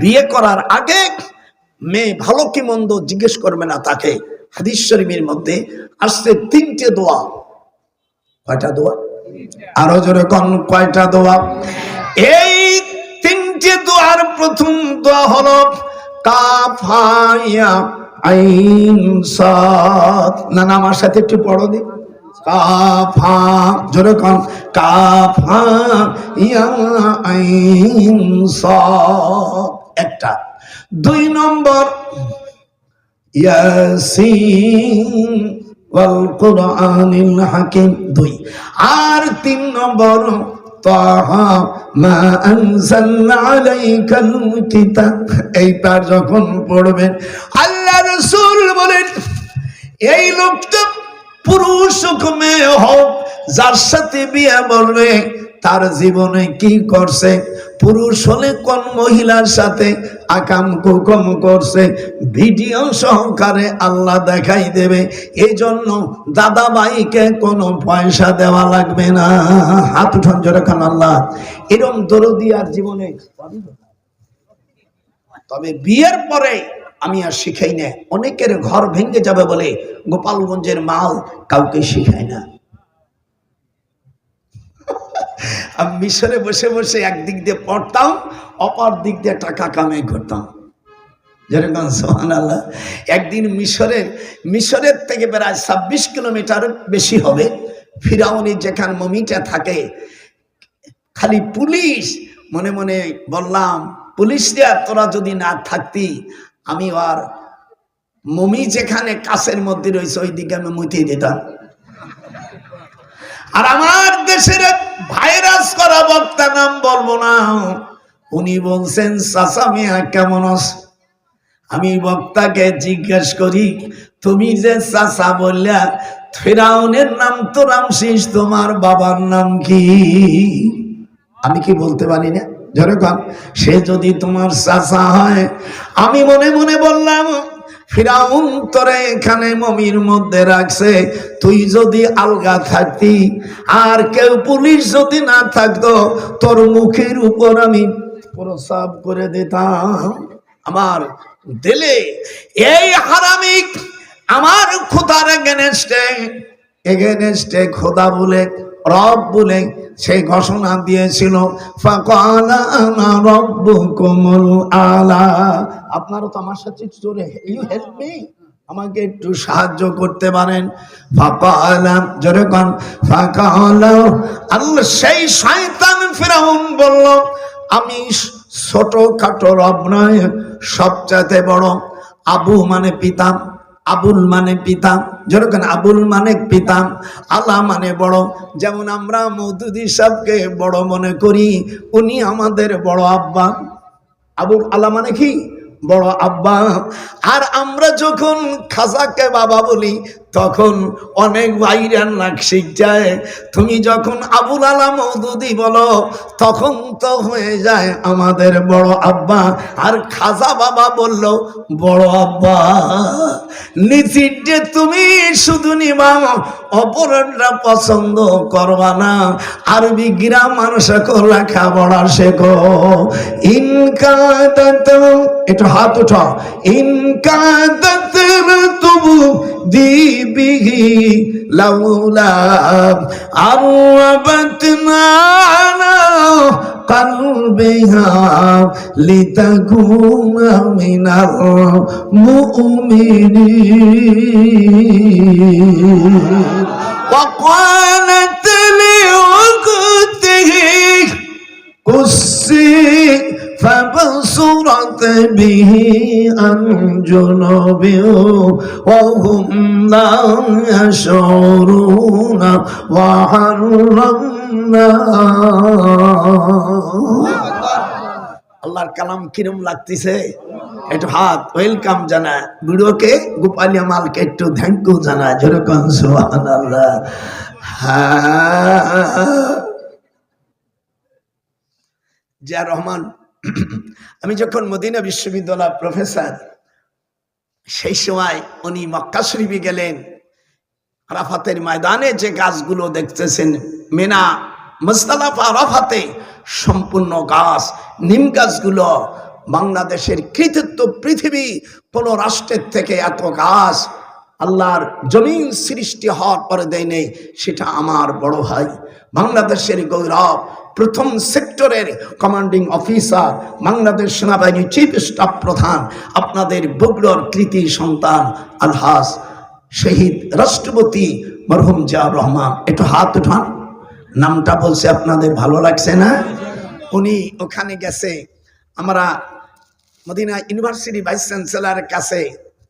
বিয়ে করার আগে মেয়ে ভালো কি মন্দ জিজ্ঞেস করবে না তাকে। হাদিস শরীফের মধ্যে আসছে তিনটে দোয়া। কয়টা দোয়া? আরও জোরে কন, কয়টা দোয়া? এই তিনটে দোয়ার প্রথম দোয়া হলো, কাফায়া আইন সাদ। না না, আমার সাথে একটু পড়ো দি। কাফা, জোরে কন কাফা ইয়া আইন সাদ। একটা। দুই নম্বর হাকিম। দুই। আর তিন নম্বর যখন পড়বেন, আল্লাহ রাসূল বলেন, এই লোকটা পুরুষ হোক, মেয়ে হোক, যার সাথে বিয়ে বলবে তার জীবনে কি করছে? পুরুষ হলে কোন মহিলার সাথে আকাম কুকম করছে? ভিডিও সহকারে আল্লাহ দেখাই দেবে। এই জন্য দাদা ভাইকে কোনো পয়সা দেওয়া লাগবে না। হাত উঠান জোরে খান আল্লাহ। এরম দরদি আর জীবনে তবে বিয়ের পরে আমি আর শিখাই না। অনেকের ঘর ভেঙে যাবে বলে গোপালগঞ্জের মাল কাউকে শিখাই না। আমি মিশরে বসে বসে একদিক দিয়ে পড়তাম, অপর দিক দিয়ে টাকা কামাই করতাম। যেরকম সোহান আল্লাহ একদিন মিশরের মিশরের থেকে প্রায় ছাব্বিশ কিলোমিটার বেশি হবে। ফিরাউনি যেখান মমিটা থাকে, খালি পুলিশ, মনে মনে বললাম, পুলিশ দেয়া তোরা যদি না থাকতি, আমি আর মমি যেখানে কাছের মধ্যে রয়েছে ওই দিকে আমি মুতিয়ে দিতাম। আর আমার দেশের ভাইরাস করা বক্তা নাম বলব না। উনি বলছেন, চাচা মিয়া, কেমন আছে? আমি বক্তাকে জিজ্ঞেস করি, তুমি যে চাচা বললা, ফেরাউনের নাম তো রামশিস, তোমার বাবার নাম কি? আমি কি বলতে পারি না? যেরকম সে যদি তোমার চাচা হয়, আমি মনে মনে বললাম ফিরাউন তোরে এখানে মমির মধ্যে রাখছে। তুই যদি আলগা থাকতি, আর কেউ পুলিশ যদি না থাকতো, তোর মুখের উপর আমি প্রসাব করে দিতাম। আমার দিলে এই হারামিক আমার খোদার এগেনেস্টে এগেনেস্টে খোদা বলে, রব বলে সেই ঘোষণা দিয়েছিল আলা। আপনারও তো আমার সাথে জোরে ইউ আমাকে একটু সাহায্য করতে পারেন। জোরে কন, ফাকালা। আল্লাহ সেই শয়তান ফেরাউন বলল, আমি ছোট খাটো রব নয়, সবচাইতে বড় আবু মানে পিতা। আবুল মানে পিতা। যেরকম আবুল মানে পিতা। আলা মানে বড়। যেমন আমরা মৌদুদি সাহেবকে বড় মনে করি, উনি আমাদের বড় আব্বা। আবুল আল্লাহ মানে কি? বড় আব্বা। আর আমরা যখন খাজাকে বাবা বলি তখন অনেক ভাইরা নাক শিখ যায়, তুমি যখন আবুল আলা মৌদুদি বলো, তখন তো হয়ে যায় আমাদের বড় আব্বা। আর খাজা বাবা বলল, বড় আব্বা নিচির যে তুমি শুধু নিবা অপরটা পছন্দ করবা না। আরবি গ্রাম মানুষ লেখা পড়া শেখো। ইনকাদাত একটু হাত উঠা ইনকাদাত তবু به لولا أربتنا على قلبها لتكون من المؤمنين وقالت فبصرت به عن جنوب وهم لا يشعرون وحرمنا আল্লাহর কালাম কিরম লাগতেছে একটু হাত ওয়েলকাম জানা ভিডিওকে গোপালিয়া মালকে একটু থ্যাংক ইউ জানা যেরকম সোহান আল্লাহ হ্যাঁ জিয়া রহমান আমি যখন মদিনা বিশ্ববিদ্যালয় প্রফেসর সেই সময় উনি মক্কা শরীফে গেলেন। আরাফাতের ময়দানে যে গাছগুলো দেখতেছেন, মেনা, মুস্তালাফা আরাফাতে সম্পূর্ণ গাছ, নিম গাছগুলো বাংলাদেশের কৃতিত্ব পৃথিবী কোন রাষ্ট্রের থেকে এত গাছ আল্লাহর জমিন সৃষ্টি হওয়ার পরে দেয় নেই, সেটা আমার বড় ভাই। বাংলাদেশের গৌরব প্রথম সেক্টরের কমান্ডিং অফিসার বাংলাদেশ সেনাবাহিনী চিফ স্টাফ প্রধান, আপনাদের বগুড়ার কৃতি সন্তান আলহাস শহীদ রাষ্ট্রপতি মরহুম জিয়াউর রহমান। একটু হাত উঠান, নামটা বলছে আপনাদের ভালো লাগছে না? উনি ওখানে গেছে, আমরা মদিনা ইউনিভার্সিটি ভাইস চ্যান্সেলারের কাছে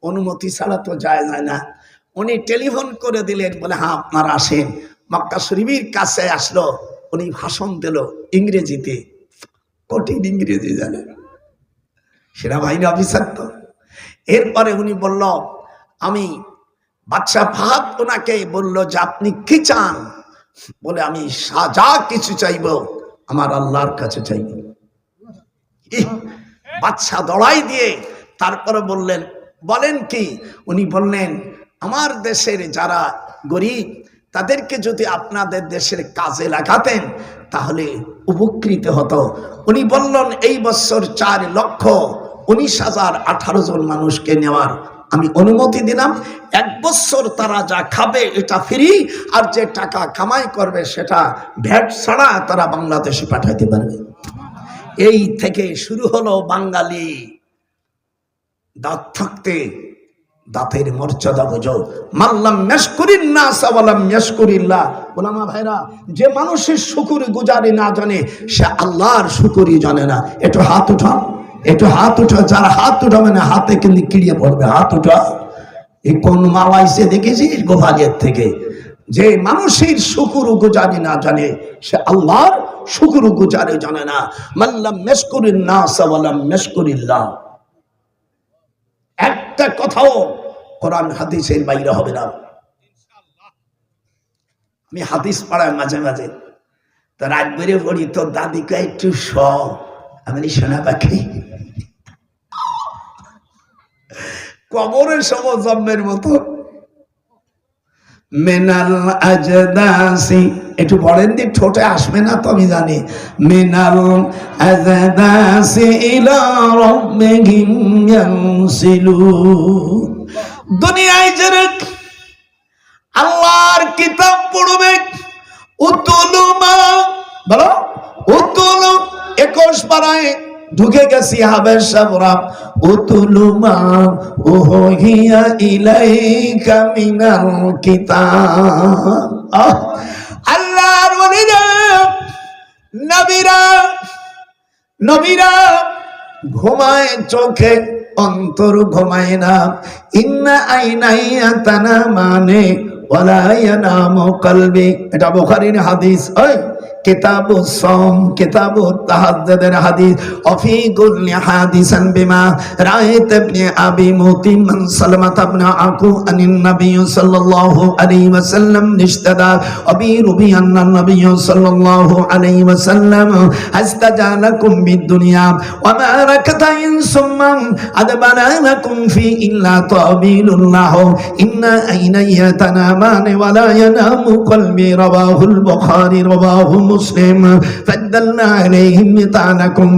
অনুমতি ছাড়া তো যায় যায় না। উনি টেলিফোন করে দিলেন, বলে হ্যাঁ আপনারা আসেন। মক্কা শরীফের কাছে আসলো। উনি ভাষণ দিল ইংরেজিতে। কঠিন ইংরেজি জানেন সেনাবাহিনী অফিসার তো। এরপরে উনি বলল, আমি বাদশাহ ফাহাদ ওনাকে বলল যে আপনি কি চান? বলে, আমি যা কিছু চাইব আমার আল্লাহর কাছে চাইব। বাচ্চা দড়াই দিয়ে তারপরে বললেন, বলেন কি? উনি বললেন, আমার দেশের যারা গরিব তাদেরকে যদি আপনাদের দেশের কাজে লাগাতেন, তাহলে উপকৃত হতো। উনি বললেন, এই বছর চার লক্ষ উনিশ হাজার আঠারো জন মানুষকে নেওয়ার আমি অনুমতি দিলাম। এক বছর তারা যা খাবে এটা ফ্রি, আর যে টাকা কামাই করবে সেটা ভ্যাট ছাড়া তারা বাংলাদেশে পাঠাইতে পারবে। এই থেকে শুরু হলো বাঙালি দাঁত থাকতে। দাঁতের মর্যাদা বুঝো। মাল্লাম মেশকুরিন না সাওয়ালাম মেশকুরিল্লাহ ওলামা ভাইরা, যে মানুষের শুকুরি গুজারি না জানে, সে আল্লাহর শুকুরি জানে না। একটু হাত উঠা একটু হাত উঠা যার হাত উঠাবে না, হাতে কিন্তু কিড়িয়ে পড়বে। হাত উঠা এই কোন মাওয়াইসে দেখেছিস গোপালের থেকে? যে মানুষের শুকুর গুজারি না জানে, সে আল্লাহর শুকুর গুজারি জানে না। মাল্লাম মেশকুরিন না সাওয়ালাম মেশকুরিল্লাহ একটা কথাও কোরআন হাদিসের বাইরে হবে না। আমি হাদিস পড়াই মাঝে মাঝে। তো রাত বেড়ে পড়ি, তোর দাদিকে একটু স আমি সোনা পাখি। কবরের সম জন্মের মতো। মেনাল আজদাসি। একটু বলেন দি, ঠোঁটে আসবে না তো আমি জানি। মেনাল আজদাসি ইলা রাব্বিহিম ইয়ানসিলুন। দুনিয়ায় যারা আল্লাহর কিতাব পড়বে। উতুলু মা, বলো, উতুলু, একুশ পাড়ায় ঢুকে গেছি হাবের সাবরা। উতুলু মা ওহিয়া ইলাইকা মিনাল কিতাব। আল্লাহর ওলিরা, নবীরা নবীরা ঘুমায় চোখে অন্তর ঘুমায় না। ইন্না আইনাইয়া তানা মানে ওয়ালা নাম কলবি। এটা বোখারিন হাদিস। ওই কিতাবু সম কিতাবু তাহাজ্জুদের হাদিস অফি কুল্লি হাদিসান বিমা রাআইত ইবনে আবি মুতিম মান সালামাত ইবনে আকু আনিন নবী সাল্লাল্লাহু আলাইহি ওয়াসাল্লাম নিশতাদা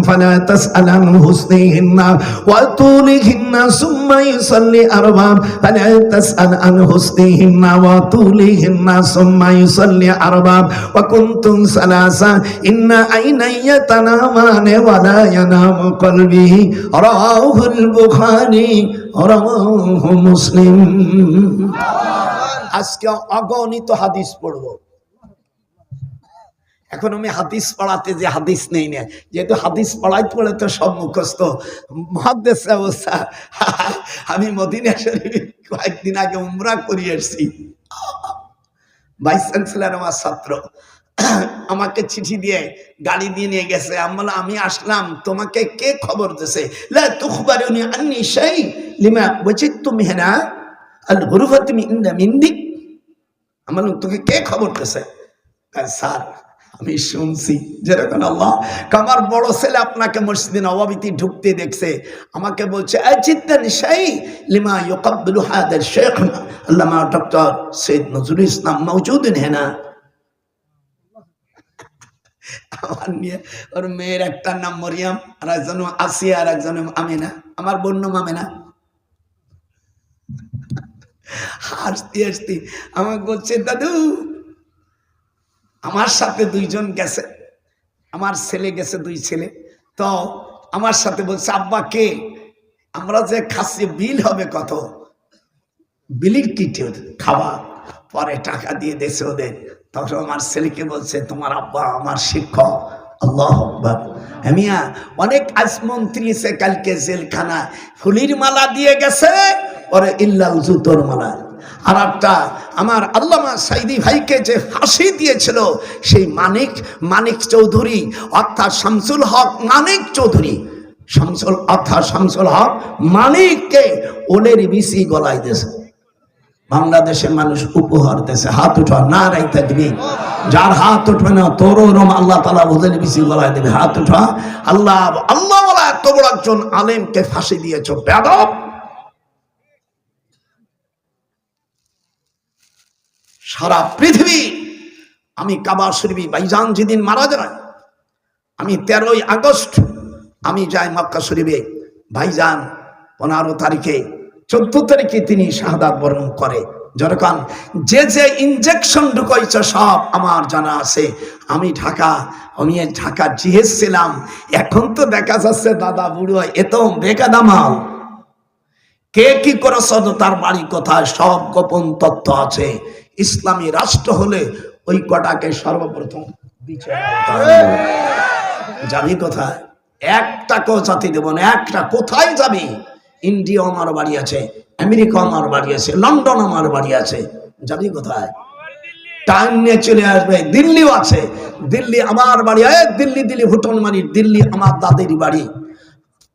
ফালা তাসআল আন হুসনিহিন্না ওয়া তুলিহিন্না সুম্মা ইউসাল্লি আরবা ফালা তাসআল আন হুসনিহিন্না ওয়া তুলিহিন্না সুম্মা ইউসাল্লি আরবা ওয়া কুনতুম সালাসা ইন্না আইনাইয়া তানামান ওয়া লা ইয়ানামু কলবি রাওয়াহুল বুখারী রাওয়াহু মুসলিম আজকে অগণিত হাদিস পড়ব। এখন আমি হাদিস পড়াতে যে হাদিস নেই না যেহেতু হাদিস পড়াইতে পড়ে তো সব মুখস্থ। মহাদেশ অবস্থা। আমি মদিনা শরীফ কয়েকদিন আগে উমরা করিয়ে এসছি। ভাইস চ্যান্সেলার আমার ছাত্র আমাকে চিঠি দিয়ে গাড়ি দিয়ে নিয়ে গেছে। আমি বললাম, আমি আসলাম তোমাকে কে খবর দিছে? লিমা ওয়াজিদতু মিহনা আল গুরফাতি মিন মিন্দিক আমি তোকে কে খবর দিছে? স্যার আমি শুনছি। যেরকম আল্লাহ আমার বড় ছেলে আপনাকে মসজিদে নবাবিতে ঢুকতে দেখছে, আমাকে বলছে চিত্তান লিমা হাদার শেখ আল্লামা ডক্টর সৈয়দ নজরুল ইসলাম আমার নিয়ে ওর মেয়ের নাম মরিয়াম, আর একজন আসিয়া আর একজন আমিনা। আমার বন্য মামেনা হাসতে হাসতে আমাকে বলছে, দাদু আমার সাথে দুইজন গেছে। আমার ছেলে গেছে, দুই ছেলে। তো আমার সাথে বলছে, আব্বা, কে? আমরা যে খাচ্ছি বিল হবে কত? বিলির কিটে খাওয়া পরে টাকা দিয়ে দেশে ওদের। তখন আমার ছেলেকে বলছে, তোমার আব্বা আমার শিক্ষক। আল্লাহ আকবার। মিয়া অনেক আজ মন্ত্রী এসে কালকে জেলখানা ফুলির মালা দিয়ে গেছে ওরে ইল্লাল জুতোর মালা। আর একটা আমার আল্লামা সাইদি ভাইকে যে ফাঁসি দিয়েছিল, সেই মানিক মানিক চৌধুরী, অর্থাৎ শামসুল হক মানিক চৌধুরী। শামসুল, অর্থাৎ শামসুল হক মানিককে ওলের বিসি গলায় দিয়েছে। বাংলাদেশের মানুষ উপহার দেশে হাত উঠা না রাই থাকবি যার হাত উঠবে না তোর ওরম আল্লাহ তালা ওদের বেশি গলায় দেবে। হাত উঠা, আল্লাহ আল্লাহ বলা এত বড় একজন আলেমকে ফাঁসি দিয়েছ বেদব সারা পৃথিবী, আমি কাবা শরীফি ভাইজান যেদিন মারা যায়, আমি তেরোই আগস্ট, আমি যাই মক্কা শরীফে ভাইজান পনেরো তারিখে, চোদ্দ তারিখে তিনি শাহাদাত বরণ করে। যেরকম যে যে ইনজেকশন ঢুকাইছে, সব আমার জানা আছে। আমি ঢাকা আমি ঢাকা জিএস ছিলাম। এখন তো দেখা যাচ্ছে, দাদা বুড়ো, এত বেকাদামাল। কে কি করেছ, তার বাড়ি কোথায়, সব গোপন তথ্য আছে। ইসলামী রাষ্ট্র হলে ওই কটাকে সর্বপ্রথম বিচার। যাবি কোথায়? একটাকেও জাতি দেব না, একটা কোথায় যাবি? ইন্ডিয়া আমার বাড়ি আছে আমেরিকা আমার বাড়ি আছে লন্ডন আমার বাড়ি আছে। যাবি কোথায়? টাইম নিয়ে চলে আসবে, দিল্লিও আছে। দিল্লি আমার বাড়ি দিল্লি দিল্লি, ভুটন মারি দিল্লি আমার দাদির বাড়ি।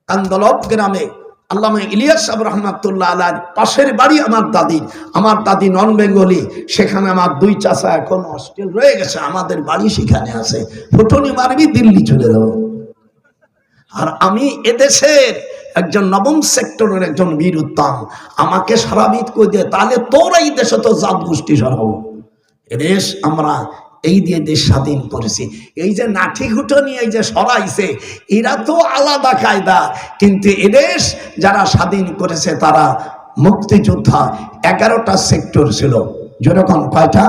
কান্দলব গ্রামে আল্লামা ইলিয়াস সাহেব রহমাতুল্লাহ আলার পাশের বাড়ি আমার দাদি আমার দাদি নন বেঙ্গলি সেখানে আমার দুই চাচা এখন হস্টেল রয়ে গেছে, আমাদের বাড়ি সেখানে আছে। ফুটনি মারবি, দিল্লি চলে যাব। আর আমি এদেশের একজন নবম সেক্টরের একজন বীর উত্তম, আমাকে সারাবিদ করে দিয়ে তাহলে তোরা এই দেশে তো জাত গোষ্ঠী সরাবো। এদেশ আমরা এই দিয়ে দেশ স্বাধীন করেছে। এই যে নাঠি ঘুটো নিয়ে এই যে সরাইছে, এরা তো আলাদা কায়দা। কিন্তু এদেশ যারা স্বাধীন করেছে, তারা মুক্তিযোদ্ধা, এগারোটা সেক্টর ছিল। যেরকম কয়টা?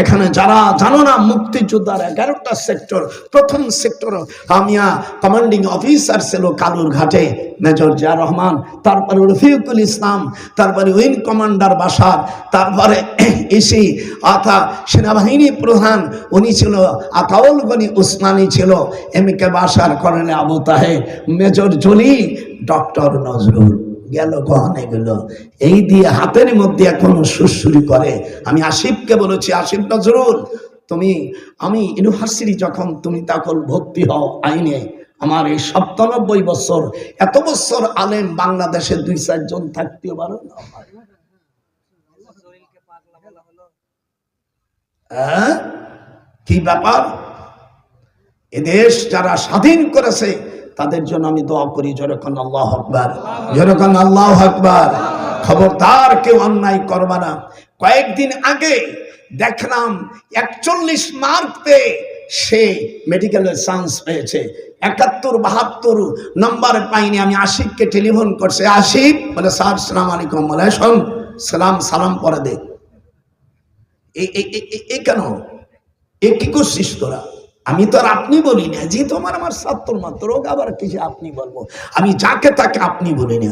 এখানে যারা জানো না, মুক্তিযোদ্ধার এগারোটা সেক্টর, প্রথম সেক্টর আমিয়া কমান্ডিং অফিসার ছিল কালুর ঘাটে, মেজর জিয়া রহমান, তারপরে রফিকুল ইসলাম, তারপরে উইং কমান্ডার বাসার তারপরে এসি অর্থাৎ সেনাবাহিনী প্রধান, উনি ছিল আতাউল গনি উসমানী ছিল, এম কে বাসার কর্নেল আবু তাহে মেজর জলি ডক্টর নজরুল। গেল গহনে গেল। এই দিয়ে হাতের মধ্যে এখন সুরসুরি করে। আমি আসিফকে বলেছি, আসিফ নজরুল, তুমি, আমি ইউনিভার্সিটি যখন তুমি তখন ভর্তি হও আইনে, আমার এই সপ্তানব্বই বছর, এত বছর আলেম বাংলাদেশে দুই চারজন থাকতে পারো না। হ্যাঁ? কি ব্যাপার? এদেশ যারা স্বাধীন করেছে তাদের জন্য আমি দোয়া করি যেরকম আল্লাহ আকবার যেরকম আল্লাহ আকবার, খবরদার কেউ অন্যায় করবা না। কয়েকদিন আগে দেখলাম একচল্লিশ মার্ক পেয়ে সে মেডিকেলের চান্স পেয়েছে। একাত্তর, বাহাত্তর নম্বর পাইনি আমি আশিককে টেলিফোন করছে, আশিক বলে, স্যার, সালাম আলাইকুম বলে শোন সালাম সালাম পরে দে। এই কেন? এ কি করছিস তোরা? আমি তো আর আপনি বলি না যে তোমার আমার ছাত্র মাত্র ওকে আবার কিছু আপনি বলবো আমি যাকে তাকে আপনি বলি না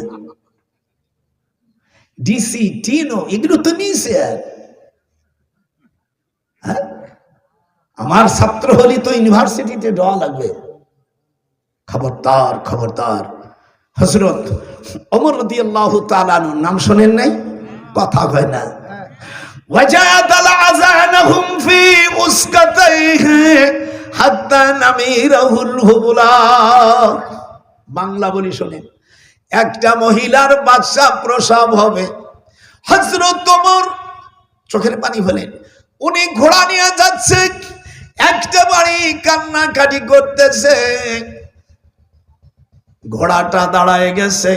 ডিসি টিনো এগুলো তো নিয়েছে আর। হ্যাঁ? আমার ছাত্র হলে তো ইউনিভার্সিটিতে দেওয়া লাগবে খবরদার খবরদার হজরত অমর রদি আল্লাহ নাম শোনেন নাই কথা হয় না وجادل أذانهم في أسكتيه নামে রাহুল বাংলা বলি শোনেন, একটা মহিলার বাচ্চা প্রসাব হবে। হজরত তোমর চোখের পানি হলেন উনি ঘোড়া নিয়ে যাচ্ছে, একটা বাড়ি কান্নাকাটি করতেছে। ঘোড়াটা দাঁড়ায় গেছে।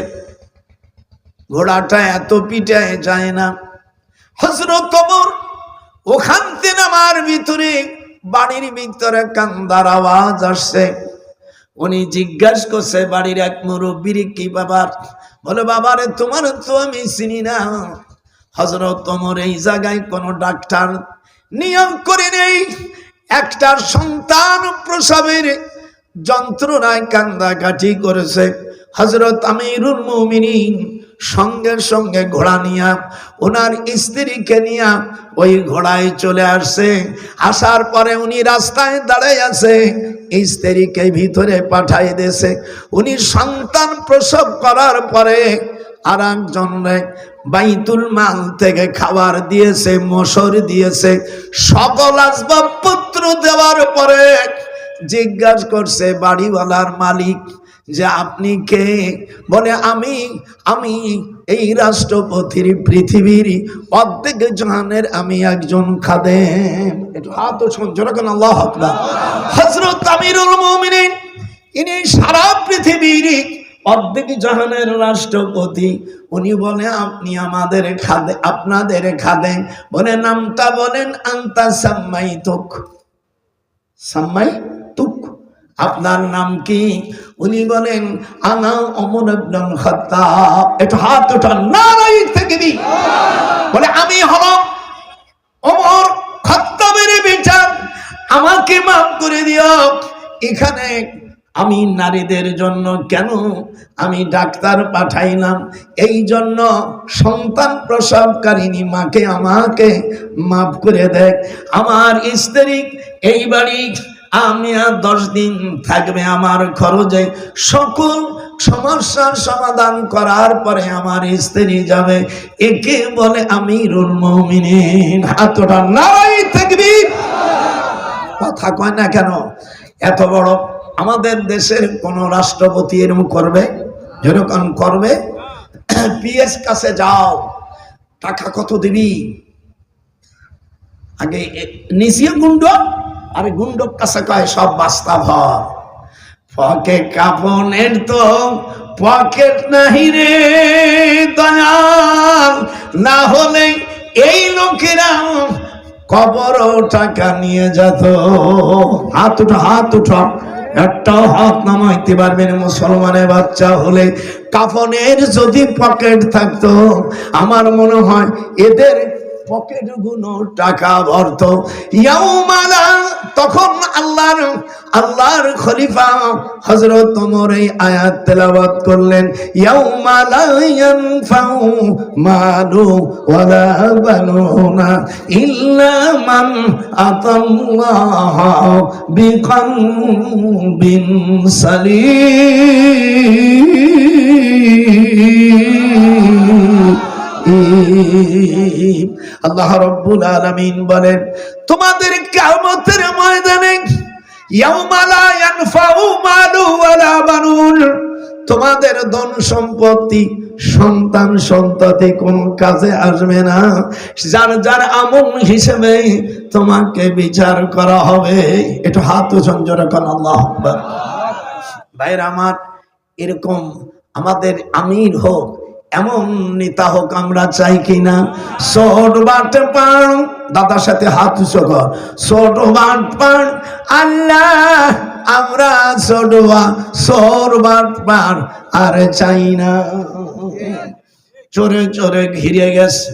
ঘোড়াটা এত পিটায় যায় না। হজরত কবর ওখান থেকে আমার ভিতরে বাড়ির ভিতরে কান্দার আওয়াজ আসছে। উনি জিজ্ঞাসা করছে, বাড়ির এক মুরব্বীর কি বাবার বলে, বাবারে, তোমার তো আমি চিনি না। হজরত এই জায়গায় কোনো ডাক্তার নিয়ম করে নেই। একটা সন্তান প্রসবের যন্ত্রণায় কান্দাকাটি করেছে। হজরত আমিরুল মুমিনিন সঙ্গে সঙ্গে ঘোড়া নিয়া, ওনার স্ত্রীকে নিয়া ওই ঘোড়ায় চলে আসছে আসার পরে উনি রাস্তায় দাঁড়ায় আছে স্ত্রীকে ভিতরে পাঠাই দিয়েছে। উনি সন্তান প্রসব করার পরে আর একজন বাইতুল মাল থেকে খাবার দিয়েছে মসর দিয়েছে। সকল আসবাবপত্র দেওয়ার পরে জিজ্ঞাসা করছে, বাড়িওয়ালার মালিক যে আপনি কে? বলে, আমি আমি এই রাষ্ট্রপতির পৃথিবীর অর্ধেক জাহানের আমি একজন খাদে হাত সঞ্চয় আল্লাহ হজরত আমিরুল মুমিনিন, ইনি সারা পৃথিবীর অর্ধেক জাহানের রাষ্ট্রপতি। উনি বলে, আপনি আমাদের খাদে, আপনাদের খাদে বলে, নামটা বলেন, আন্তা সাম্মাই তুক সাম্মাই তুক আপনার নাম কি? উনি বলেন, আনা অমর ইবনুল খাত্তাব। একটু হাত ওঠান নারাই থেকে দি বলে, আমি হল অমর খত্তাবের বিচার। আমাকে মাফ করে দিও। এখানে আমি নারীদের জন্য কেন আমি ডাক্তার পাঠাইলাম? এই জন্য সন্তান প্রসবকারিনী মাকে আমাকে মাফ করে দেয় আমার স্ত্রী এই বাড়ি আমি আর দশ দিন থাকবে আমার খরচে। সকল সমস্যার সমাধান করার পরে আমার স্ত্রী যাবে। একে বলে আমি মমিনিন। হাতটা নাই থাকবি। কথা কয় না কেন? এত বড় আমাদের দেশের কোন রাষ্ট্রপতি এরকম করবে? যেরকম করবে? পিএস কাছে যাও। টাকা কত দিবি? আগে নিচিয়ে গুন্ড। আর গুন্ডর কাছে কয়, সব বাস্তা ভর পকে কাপনের তো পকেট নাহি রে দয়াল। না হলে এই লোকেরা কবর টাকা নিয়ে যেত। হাত উঠো হাত উঠো। একটাও হাত নামাইতে পারবেন মুসলমানের বাচ্চা হলে। কাফনের যদি পকেট থাকতো, আমার মনে হয় এদের পকেট গুনো টাকা ভরত। তখন আল্লাহর আল্লাহর খলিফা হযরত ওমর এই আয়াত তেলাওয়াত করলেন, ইয়াউমালা আল্লাহ রব্বুল আলামিন বলেন, তোমাদের কিয়ামতের ময়দানে ইয়াউমা তোমাদের ধন সম্পত্তি, সন্তান সন্ততি কোন কাজে আসবে না। যার যার আমল হিসেবে তোমাকে বিচার করা হবে। একটু হাত সঞ্জয় কর আল্লাহ ভাইরা আমার, এরকম আমাদের আমির হোক এমন নেতা হোক আমরা চাই কিনা? সোট বাট পান, দাদার সাথে হাত উঁচু কর। বাট পান, আল্লাহ, আমরা ছোটবা সোর বাট পান, আর চাই না। চোরে চোরে ঘিরে গেছে।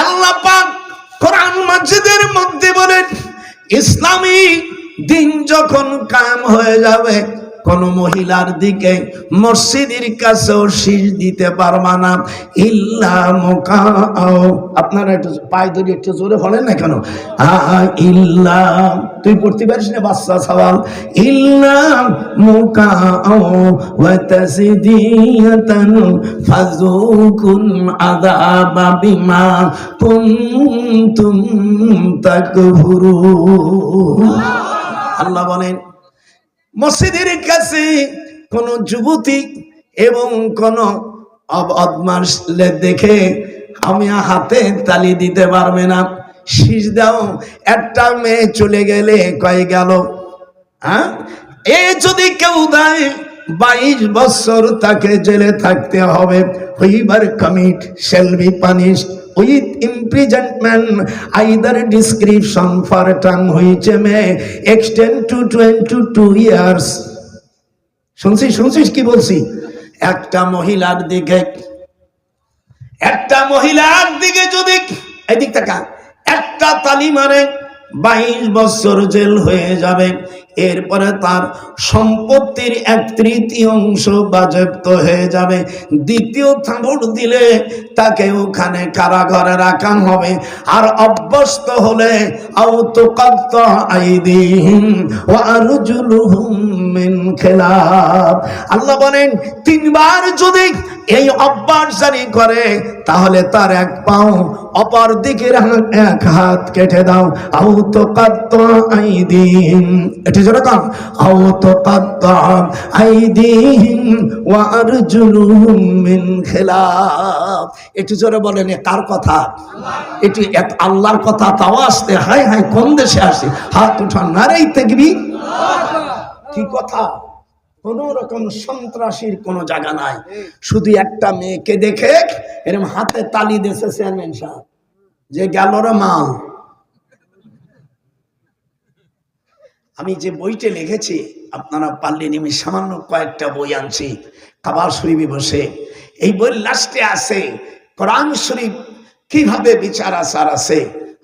আল্লাহ পাক কোরআন মসজিদের মধ্যে বলেন, ইসলামী দিন যখন কায়েম হয়ে যাবে কোন মহিলার দিকে মসজিদের কাছেও শীষ দিতে পারবা না। ইল্লা মোকা আপনারা একটু পায়ে ধরে একটু জোরে বলেন না কেন? ইল্লা। তুই পড়তে পারিস না বাচ্চা সওয়াল? ইল্লা মোকা ওয়া তাসদিয়াতান ফাযুকুল আযাবা বিমা কুনতুম তাকফুরুন। আল্লাহ বলেন মসজিদের কাছে কোন যুবতী এবং কোন অবদমাসলে দেখে আমি হাতে তালি দিতে পারবে না। শীষ দাও একটা মেয়ে চলে গেলে কয়ে গেল হ্যাঁ? এ যদি কেউ দেয় বাইশ বছর তাকে জেলে থাকতে হবে। হইবার কমিট বি পানিশ উইথ শুনছিস শুনছিস কি বলছি? একটা মহিলার দিকে, একটা মহিলার দিকে যদি, এদিক টাকা একটা তালি মারে, বাইশ বছর জেল হয়ে যাবে। এরপরে তার সম্পত্তির এক তৃতীয়াংশ বাজেপ্ত হয়ে যাবে। দ্বিতীয় থাঁড় দিলে তাকে ওখানে কারাগারে রাখা হবে। আর অভ্যস্ত হলে খিলাফ। আল্লাহ বলেন, তিনবার যদি এই অভ্যাস জারি করে, তাহলে তার এক পাও অপর দিকের এক হাত কেটে দাও। আউত কাত্ত আইদিহিম এটা যেরকম আউত কাত্ত আইদিহিম ওয়া আরজুলুহুম মিন খিলাফ। একটু জোরে বলেন কার কথা? এটি এক আল্লাহর কথা, তাও আসতে হাই হাই কোন দেশে আসে? হাত উঠান। নারেই দেখবি কি কথা? কোন রকম সন্ত্রাসীর কোন জায়গা নাই। শুধু একটা মেয়েকে দেখে এরকম হাতে তালি দিয়েছে চেয়ারম্যান সাহেব। যে গেল রে মাল। আমি যে বইটা লিখেছি আপনারা পারলেন আমি সামান্য কয়েকটা বই আনছি কাবার শরীফে বসে। এই বই লাস্টে আছে কোরআন শরীফ কীভাবে বিচার আচার আছে?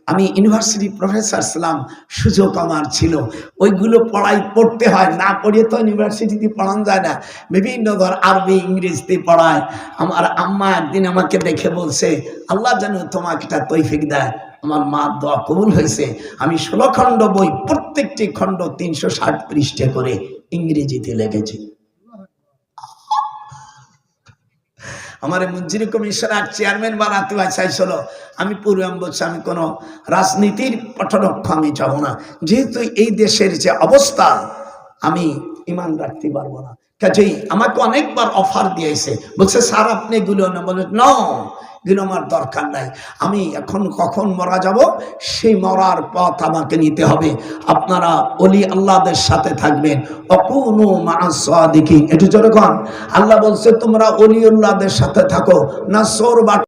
আমি ইউনিভার্সিটি প্রফেসর ছিলাম, সুযোগ আমার ছিল। ওইগুলো পড়াই পড়তে হয়, না পড়িয়ে তো ইউনিভার্সিটিতে পড়ানো যায় না। বিভিন্ন ধর আরবি, ইংরেজিতে পড়ায়। আমার আম্মা একদিন আমাকে দেখে বলছে, আল্লাহ যেন তোমাকে একটা তৈফিক দেয়। আমার মা দোয়া কবুল হয়েছে। আমি ষোলো খণ্ড বই, প্রত্যেকটি খণ্ড তিনশো ষাট পৃষ্ঠে করে ইংরেজিতে লিখেছি। আমার মঞ্জুরি কমিশনার চেয়ারম্যান বানাতে চাইছিল আমি পূর্বে বলছি, আমি কোনো রাজনীতির পঠনক্ষ আমি যাব না। যেহেতু এই দেশের যে অবস্থা, আমি ইমান রাখতে পারব না। কাজেই আমাকে অনেকবার অফার দিয়েছে। বলছে, স্যার, আপনি এগুলো না বলে ন এগুলো আমার দরকার নাই। আমি এখন কখন মরা যাব? সেই মরার পথ আমাকে নিতে হবে। আপনারা অলি আল্লাহদের সাথে থাকবেন। অকুনু দেখি একটু কন। আল্লাহ বলছে, তোমরা অলি আল্লাহদের সাথে থাকো। না সোর